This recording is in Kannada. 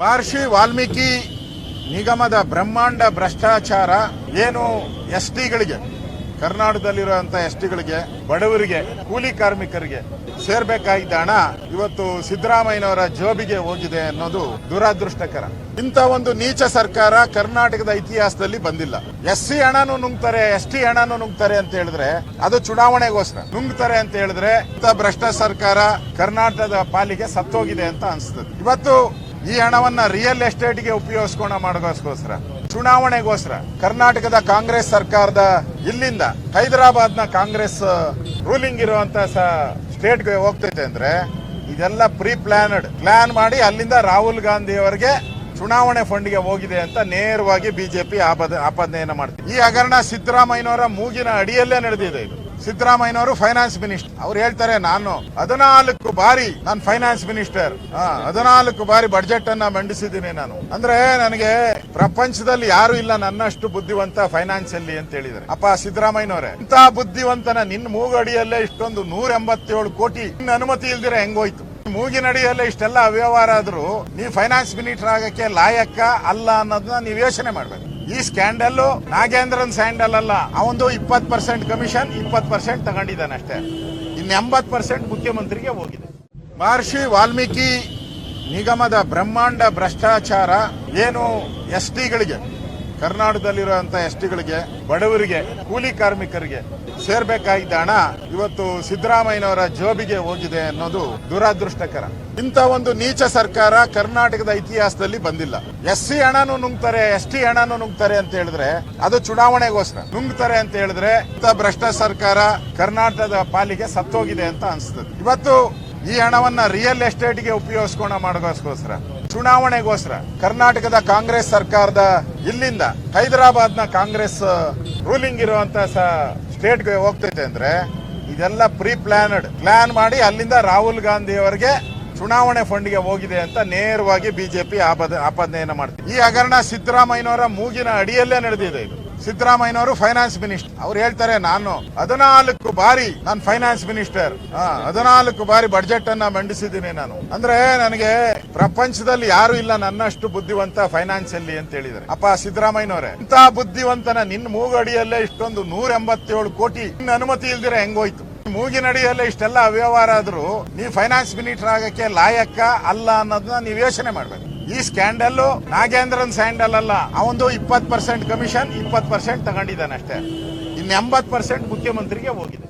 ಮಹರ್ಷಿ ವಾಲ್ಮೀಕಿ ನಿಗಮದ ಬ್ರಹ್ಮಾಂಡ ಭ್ರಷ್ಟಾಚಾರ ಏನು ಎಸ್ ಟಿಗಳಿಗೆ ಕರ್ನಾಟಕದಲ್ಲಿರುವಂತ ಎಸ್ ಟಿಗಳಿಗೆ ಬಡವರಿಗೆ, ಕೂಲಿ ಕಾರ್ಮಿಕರಿಗೆ ಸೇರ್ಬೇಕಾಗಿದ್ದ ಹಣ ಇವತ್ತು ಸಿದ್ದರಾಮಯ್ಯನವರ ಜೋಬಿಗೆ ಹೋಗಿದೆ ಅನ್ನೋದು ದುರಾದೃಷ್ಟಕರ. ಇಂಥ ಒಂದು ನೀಚ ಸರ್ಕಾರ ಕರ್ನಾಟಕದ ಇತಿಹಾಸದಲ್ಲಿ ಬಂದಿಲ್ಲ. ಎಸ್ ಸಿ ಹಣನು ನುಂಗ್ತಾರೆ, ಎಸ್ ಟಿ ಹಣನು ನುಂಗ್ತಾರೆ ಅಂತ ಹೇಳಿದ್ರೆ ಅದು ಚುನಾವಣೆಗೋಸ್ಕರ. ನುಂಗ್ತಾರೆ ಅಂತ ಹೇಳಿದ್ರೆ ಇಂಥ ಭ್ರಷ್ಟ ಸರ್ಕಾರ ಕರ್ನಾಟಕದ ಪಾಲಿಗೆ ಸತ್ತೋಗಿದೆ ಅಂತ ಅನ್ಸ್ತದೆ. ಇವತ್ತು ಈ ಹಣವನ್ನ ರಿಯಲ್ ಎಸ್ಟೇಟ್ಗೆ ಉಪಯೋಗಿಸ್ಕೊಂಡ ಮಾಡೋದಕ್ಕೋಸ್ಕರ, ಚುನಾವಣೆಗೋಸ್ಕರ ಕರ್ನಾಟಕದ ಕಾಂಗ್ರೆಸ್ ಸರ್ಕಾರದ ಇಲ್ಲಿಂದ ಹೈದರಾಬಾದ್ನ ಕಾಂಗ್ರೆಸ್ ರೂಲಿಂಗ್ ಇರುವಂತ ಸ್ಟೇಟ್ಗೆ ಹೋಗ್ತೈತೆ ಅಂದ್ರೆ ಇದೆಲ್ಲ ಪ್ರೀ ಪ್ಲಾನಡ್ ಪ್ಲಾನ್ ಮಾಡಿ ಅಲ್ಲಿಂದ ರಾಹುಲ್ ಗಾಂಧಿ ಅವರಿಗೆ ಚುನಾವಣೆ ಫಂಡ್ಗೆ ಹೋಗಿದೆ ಅಂತ ನೇರವಾಗಿ ಬಿಜೆಪಿ ಆಪದ, ಆಪಾದನೆಯನ್ನ ಮಾಡ್ತೀವಿ ಈ ಹಗರಣ ಸಿದ್ದರಾಮಯ್ಯನವರ ಮೂಗಿನ ಅಡಿಯಲ್ಲೇ ನಡೆದಿದೆ ಇದು. ಸಿದ್ದರಾಮಯ್ಯನವರು ಫೈನಾನ್ಸ್ ಮಿನಿಸ್ಟರ್ ಅವ್ರು ಹೇಳ್ತಾರೆ, ನಾನು ಹದಿನಾಲ್ಕು ಬಾರಿ ನಾನು ಫೈನಾನ್ಸ್ ಮಿನಿಸ್ಟರ್ ಹದಿನಾಲ್ಕು ಬಾರಿ ಬಡ್ಜೆಟ್ ಅನ್ನ ಮಂಡಿಸಿದ್ದೀನಿ ನಾನು. ಅಂದ್ರೆ ನನಗೆ ಪ್ರಪಂಚದಲ್ಲಿ ಯಾರು ಇಲ್ಲ ನನ್ನಷ್ಟು ಬುದ್ಧಿವಂತ ಫೈನಾನ್ಸ್ ಅಲ್ಲಿ ಅಂತ ಹೇಳಿದ್ರೆ ಅಪ್ಪ ಸಿದ್ದರಾಮಯ್ಯನವರೇ ಇಂತ ಬುದ್ಧಿವಂತನ ನಿನ್ ಮೂಗಡಿಯಲ್ಲೇ ಇಷ್ಟೊಂದು ನೂರ ಎಂಬತ್ತೇಳು ಕೋಟಿ ನಿನ್ನ ಅನುಮತಿ ಇಲ್ದಿರ ಹೆಂಗೋಯ್ತು? ಮೂಗಿನಡಿಯಲ್ಲೇ ಇಷ್ಟೆಲ್ಲ ಅವ್ಯವಹಾರ ಆದ್ರೂ ನೀವು ಫೈನಾನ್ಸ್ ಮಿನಿಸ್ಟರ್ ಆಗಕ್ಕೆ ಲಾಯಕ್ಕ ಅಲ್ಲ ಅನ್ನೋದನ್ನ ನೀವು ಯೋಚನೆ ಮಾಡ್ಬೇಕು. ಈ ಸ್ಕ್ಯಾಂಡಲ್ ನಾಗೇಂದ್ರನ್ ಸ್ಯಾಂಡಲ್ ಅಲ್ಲ ಅವಂದು ಇಪ್ಪತ್ ಪರ್ಸೆಂಟ್ ಕಮಿಷನ್ ಇಪ್ಪತ್ ಪರ್ಸೆಂಟ್ ತಗೊಂಡಿದ್ದಾನೆ ಅಷ್ಟೇ. ಇನ್ನು ಎಂಬತ್ ಪರ್ಸೆಂಟ್ ಮುಖ್ಯಮಂತ್ರಿಗೆ ಹೋಗಿದೆ. ಮಹರ್ಷಿ ವಾಲ್ಮೀಕಿ ನಿಗಮದ ಬ್ರಹ್ಮಾಂಡ ಭ್ರಷ್ಟಾಚಾರ ಏನು ಎಸ್ ಟಿಗಳಿಗೆ ಕರ್ನಾಟಕದಲ್ಲಿರುವಂತ ಎಸ್ ಟಿಗಳಿಗೆ, ಬಡವರಿಗೆ, ಕೂಲಿ ಕಾರ್ಮಿಕರಿಗೆ ಸೇರ್ಬೇಕಾಗಿದ್ದ ಹಣ ಇವತ್ತು ಸಿದ್ದರಾಮಯ್ಯನವರ ಜೋಬಿಗೆ ಹೋಗಿದೆ ಅನ್ನೋದು ದುರಾದೃಷ್ಟಕರ. ಇಂಥ ಒಂದು ನೀಚ ಸರ್ಕಾರ ಕರ್ನಾಟಕದ ಇತಿಹಾಸದಲ್ಲಿ ಬಂದಿಲ್ಲ. ಎಸ್ ಸಿ ಹಣನು ನುಂಗ್ತಾರೆ, ಎಸ್ ಟಿ ಹಣನು ನುಂಗ್ತಾರೆ ಅಂತ ಹೇಳಿದ್ರೆ ಅದು ಚುನಾವಣೆಗೋಸ್ಕರ. ನುಂಗ್ತಾರೆ ಅಂತ ಹೇಳಿದ್ರೆ ಇಂಥ ಭ್ರಷ್ಟ ಸರ್ಕಾರ ಕರ್ನಾಟಕದ ಪಾಲಿಗೆ ಸತ್ತೋಗಿದೆ ಅಂತ ಅನಿಸ್ತದೆ. ಇವತ್ತು ಈ ಹಣವನ್ನ ರಿಯಲ್ ಎಸ್ಟೇಟ್ಗೆ ಉಪಯೋಗಿಸ್ಕೊಂಡ ಮಾಡೋಗೋಸ್ಕರ ಚುನಾವಣೆಗೋಸ್ಕರ ಕರ್ನಾಟಕದ ಕಾಂಗ್ರೆಸ್ ಸರ್ಕಾರದ ಇಲ್ಲಿಂದ ಹೈದರಾಬಾದ್ನ ಕಾಂಗ್ರೆಸ್ ರೂಲಿಂಗ್ ಇರುವಂತ ಸ್ಟೇಟ್ಗೆ ಹೋಗ್ತೈತೆ ಅಂದ್ರೆ ಇದೆಲ್ಲ ಪ್ರೀ ಪ್ಲಾನಡ್ ಪ್ಲಾನ್ ಮಾಡಿ ಅಲ್ಲಿಂದ ರಾಹುಲ್ ಗಾಂಧಿ ಅವರಿಗೆ ಚುನಾವಣೆ ಫಂಡ್ಗೆ ಹೋಗಿದೆ ಅಂತ ನೇರವಾಗಿ ಬಿಜೆಪಿ ಆಪದ, ಆಪಾದನೆಯನ್ನ ಮಾಡ್ತೀವಿ ಈ ಹಗರಣ ಸಿದ್ದರಾಮಯ್ಯನವರ ಮೂಗಿನ ಅಡಿಯಲ್ಲೇ ನಡೆದಿದೆ ಇದು. ಸಿದ್ದರಾಮಯ್ಯನವರು ಫೈನಾನ್ಸ್ ಮಿನಿಸ್ಟರ್ ಅವ್ರು ಹೇಳ್ತಾರೆ, ನಾನು ಹದಿನಾಲ್ಕು ಬಾರಿ ನಾನು ಫೈನಾನ್ಸ್ ಮಿನಿಸ್ಟರ್ ಹದಿನಾಲ್ಕು ಬಾರಿ ಬಡ್ಜೆಟ್ ಅನ್ನ ಮಂಡಿಸಿದ್ದೀನಿ ನಾನು. ಅಂದ್ರೆ ನನಗೆ ಪ್ರಪಂಚದಲ್ಲಿ ಯಾರು ಇಲ್ಲ ನನ್ನಷ್ಟು ಬುದ್ಧಿವಂತ ಫೈನಾನ್ಸ್ ಅಲ್ಲಿ ಅಂತ ಹೇಳಿದ್ರೆ ಅಪ್ಪ ಸಿದ್ದರಾಮಯ್ಯನವರೇ ಇಂತ ಬುದ್ಧಿವಂತನ ನಿನ್ ಮೂಗಡಿಯಲ್ಲೇ ಇಷ್ಟೊಂದು ನೂರ ಎಂಬತ್ತೇಳು ಕೋಟಿ ನಿನ್ನ ಅನುಮತಿ ಇಲ್ದಿರ ಹೆಂಗೋಯ್ತು? ಮೂಗಿನಡಿಯಲ್ಲೇ ಇಷ್ಟೆಲ್ಲ ಅವ್ಯವಹಾರ ಆದ್ರೂ ನೀವು ಫೈನಾನ್ಸ್ ಮಿನಿಸ್ಟರ್ ಆಗಕ್ಕೆ ಲಾಯಕ್ಕ ಅಲ್ಲ ಅನ್ನೋದನ್ನ ನೀವು ಯೋಚನೆ ಮಾಡ್ಬೇಕು. ಈ ಸ್ಕ್ಯಾಂಡಲ್ ನಾಗೇಂದ್ರನ್ ಸ್ಯಾಂಡಲ್ ಅಲ್ಲ ಅವಂದು ಇಪ್ಪತ್ತು ಪರ್ಸೆಂಟ್ ಕಮಿಷನ್ ಇಪ್ಪತ್ ಪರ್ಸೆಂಟ್ ತಗೊಂಡಿದ್ದಾನೆ ಅಷ್ಟೇ. ಇನ್ನು ಎಂಬತ್ ಪರ್ಸೆಂಟ್ ಮುಖ್ಯಮಂತ್ರಿಗೆ ಹೋಗಿದೆ.